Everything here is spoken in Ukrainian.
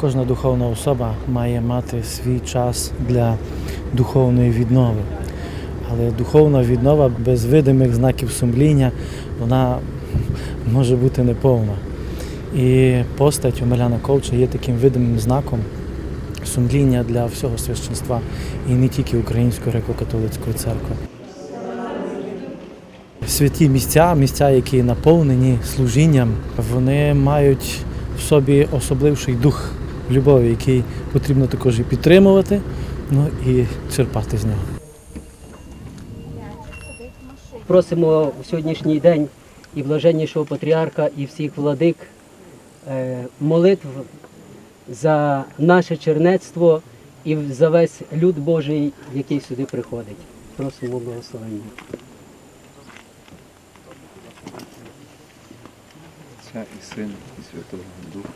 Кожна духовна особа має мати свій час для духовної віднови. Але духовна віднова без видимих знаків сумління вона може бути неповна. І постать Омеляна Ковча є таким видимим знаком сумління для всього священства і не тільки Української греко-католицької церкви. Святі місця, місця, які наповнені служінням, вони мають в собі особливший дух любові, який потрібно також і підтримувати, ну і черпати з нього. Просимо у сьогоднішній день і блаженнішого патріарха, і всіх владик е, молитв за наше чернецтво і за весь люд Божий, який сюди приходить. Просимо благословення. Отця і Сина, і Святого Духа.